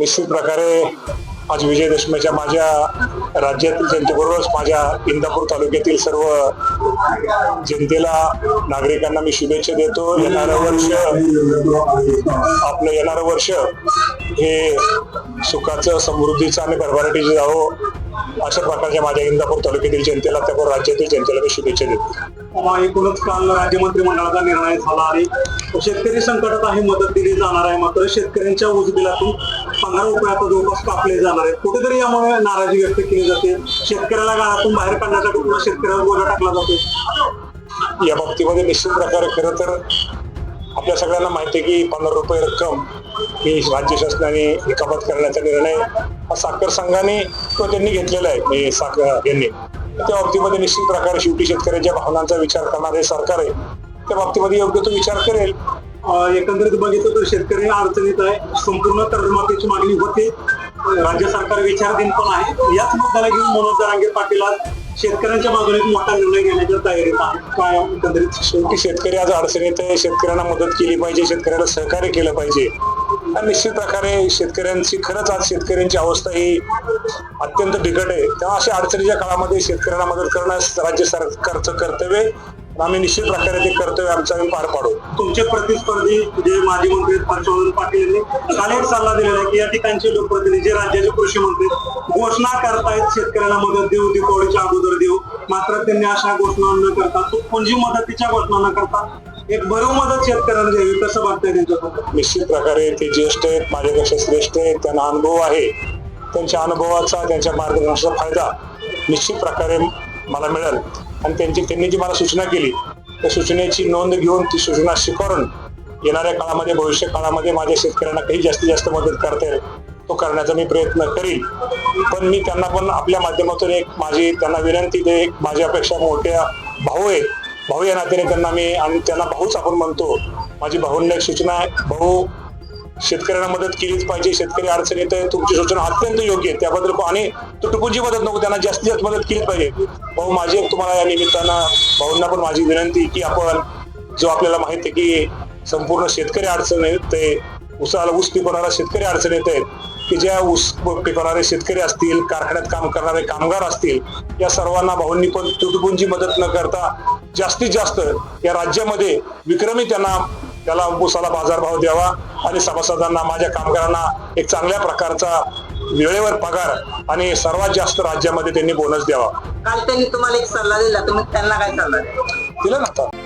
निश्चित प्रकारे आज विजयदशमीच्या माझ्या राज्यातील जनतेबरोबरच माझ्या इंदापूर तालुक्यातील सर्व जनतेला नागरिकांना मी शुभेच्छा देतो. येणारं वर्ष आपलं येणारं वर्ष हे सुखाचं समृद्धीचं आणि भरभराटीचं जावं. अशा प्रकारच्या माझ्या इंदापूर तालुक्यातील जनतेला त्याबरोबर राज्यातील जनतेला मी शुभेच्छा देतो. एकूणच काल राज्य मंत्रिमंडळाचा निर्णय झाला आणि शेतकरी संकटात आहे मदत दिली जाणार आहे मात्र शेतकऱ्यांच्या ऊसबिलातून पंधरा रुपये आता जवळपास कापले जाणार आहेत कुठेतरी यामुळे नाराजी व्यक्त केली जाते. शेतकऱ्याला गाळातून बाहेर काढण्यासाठी पुन्हा शेतकऱ्यावर बोजा टाकला जातो? या बाबतीमध्ये निश्चित प्रकारे खरं तर आपल्या सगळ्यांना माहिती आहे की पंधरा रुपये रक्कम ही राज्य शासनाने कपात करण्याचा निर्णय हा साखर संघाने किंवा त्यांनी घेतलेला आहे म्हणजे साखर यांनी. त्या बाबतीमध्ये निश्चित प्रकारे शेवटी शेतकऱ्यांच्या भावनांचा विचार करणारे सरकार आहे. त्या बाबतीमध्ये योग्य तो विचार करेल. एकंदरीत बघितलं तर शेतकरी अडचणीत आहे. संपूर्ण कर्जमाफीची मागणी होते. राज्य सरकार विचाराधीन पण आहे. याच मुद्द्याला घेऊन मनोज जरांगे पाटील आज शेतकऱ्यांच्या बाजूने एक मोठा निर्णय घेण्याच्या तयारीत आहे काय एकंदरीत? शेवटी शेतकरी आज अडचणीत आहे. शेतकऱ्यांना मदत केली पाहिजे. शेतकऱ्याला सहकार्य केलं पाहिजे. आणि निश्चित प्रकारे शेतकऱ्यांची खरंच आज शेतकऱ्यांची अवस्था ही अत्यंत बिकट आहे. तेव्हा अशा अडचणीच्या काळामध्ये शेतकऱ्यांना मदत करणं राज्य सरकारचं कर्तव्य आम्ही निश्चित प्रकारे ते कर्तव्य आमचं आम्ही पार पाडू. तुमचे प्रतिस्पर्धी जे माजी मंत्री हर्षवर्धन पाटील यांनी काल एक सल्ला दिलेला आहे की या ठिकाणचे लोकप्रतिनिधी जे राज्याचे कृषी मंत्री घोषणा करतायत शेतकऱ्यांना मदत देऊ दीपावलीच्या अगोदर देऊ. मात्र त्यांनी अशा घोषणा न करता तो पुंजी मदतीच्या घोषणा न करता एक भरीव मदत शेतकऱ्यांना द्यावी कसं वाटतंय त्यांच्यासोबत निश्चित प्रकारे ते ज्येष्ठ आहेत माझ्यापेक्षा श्रेष्ठ आहेत त्यांना अनुभव आहे. त्यांच्या अनुभवाचा त्यांच्या मार्गदर्शनाचा फायदा निश्चित प्रकारे मला मिळेल. आणि त्यांची त्यांनी जी मला सूचना केली त्या सूचनेची नोंद घेऊन ती सूचना स्वीकारून येणाऱ्या काळामध्ये भविष्य काळामध्ये माझ्या शेतकऱ्यांना काही जास्तीत जास्त मदत करता येईल. तो करण्याचा मी प्रयत्न करीन. पण मी त्यांना पण आपल्या माध्यमातून एक माझी त्यांना विनंती एक माझ्यापेक्षा मोठ्या भाऊ आहे. भाऊ या नात्याने त्यांना मी आणि त्यांना भाऊच आपण म्हणतो. माझी भाऊंना एक सूचना आहे. भाऊ शेतकऱ्यांना मदत केलीच पाहिजे. शेतकरी अडचणीत आहे. तुमची सूचना अत्यंत योग्य आहे. त्याबद्दल आणि तुटपुंजी मदत नको. त्यांना जास्तीत जास्त मदत केलीच पाहिजे. भाऊ माझी एक तुम्हाला या निमित्तानं भाऊंना पण माझी विनंती की आपण जो आपल्याला माहीत आहे की संपूर्ण शेतकरी अडचण आहेत ते उसाला ऊस पिकवणारा शेतकरी अडचणीत आहेत की ज्या ऊस पिकवणारे शेतकरी असतील कारखान्यात काम करणारे कामगार असतील या सर्वांना भाऊंनी पण तुटपुंजी मदत न करता जास्तीत जास्त या राज्यामध्ये विक्रमी त्यांना त्याला ऊसाला बाजारभाव द्यावा आणि सभासदांना माझ्या कामगारांना एक चांगल्या प्रकारचा वेळेवर पगार आणि सर्वात जास्त राज्यामध्ये त्यांनी बोनस द्यावा. काल त्यांनी तुम्हाला एक सल्ला दिला तुम्ही त्यांना काय सल्ला? दिलं ना